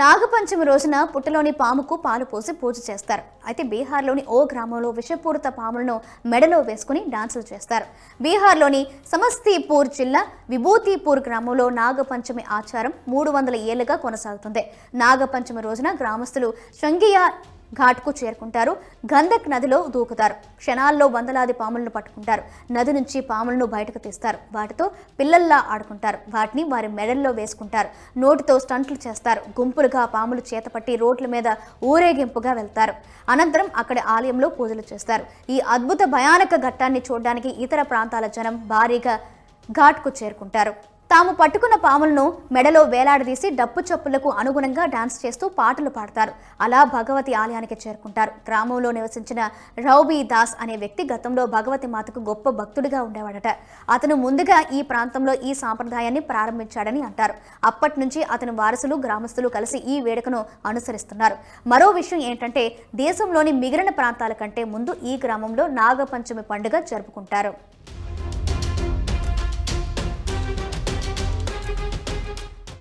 నాగపంచమి రోజున పుట్టలోని పాముకు పాలు పోసి పూజ చేస్తారు. అయితే బీహార్లోని ఓ గ్రామంలో విషపూరిత పాములను మెడలో వేసుకుని డాన్సులు చేస్తారు. బీహార్లోని సమస్తీపూర్ జిల్లా విభూతిపూర్ గ్రామంలో నాగపంచమి ఆచారం మూడు వందల ఏళ్ళుగా కొనసాగుతుంది. నాగపంచమి రోజున గ్రామస్తులు శృంగియా ఘాట్కు చేరుకుంటారు. గంధక్ నదిలో దూకుతారు. క్షణాల్లో వందలాది పాములను పట్టుకుంటారు. నది నుంచి పాములను బయటకు తీస్తారు. వాటితో పిల్లల్లా ఆడుకుంటారు. వాటిని వారి మెడల్లో వేసుకుంటారు. నోటితో స్టంట్లు చేస్తారు. గుంపులుగా పాములు చేతపట్టి రోడ్ల మీద ఊరేగింపుగా వెళ్తారు. అనంతరం అక్కడి ఆలయంలో పూజలు చేస్తారు. ఈ అద్భుత భయానక ఘట్టాన్ని చూడడానికి ఇతర ప్రాంతాల జనం భారీగా ఘాట్కు చేరుకుంటారు. తాము పట్టుకున్న పాములను మెడలో వేలాడదీసి డప్పు చప్పులకు అనుగుణంగా డాన్స్ చేస్తూ పాటలు పాడతారు. అలా భగవతి ఆలయానికి చేరుకుంటారు. గ్రామంలో నివసించిన రౌబీ దాస్ అనే వ్యక్తి గతంలో భగవతి మాతకు గొప్ప భక్తుడిగా ఉండేవాడట. అతను ముందుగా ఈ ప్రాంతంలో ఈ సాంప్రదాయాన్ని ప్రారంభించాడని అంటారు. అప్పటి నుంచి అతని వారసులు గ్రామస్తులు కలిసి ఈ వేడుకను అనుసరిస్తున్నారు. మరో విషయం ఏంటంటే దేశంలోని మిగిలిన ప్రాంతాల కంటే ముందు ఈ గ్రామంలో నాగపంచమి పండుగ జరుపుకుంటారు.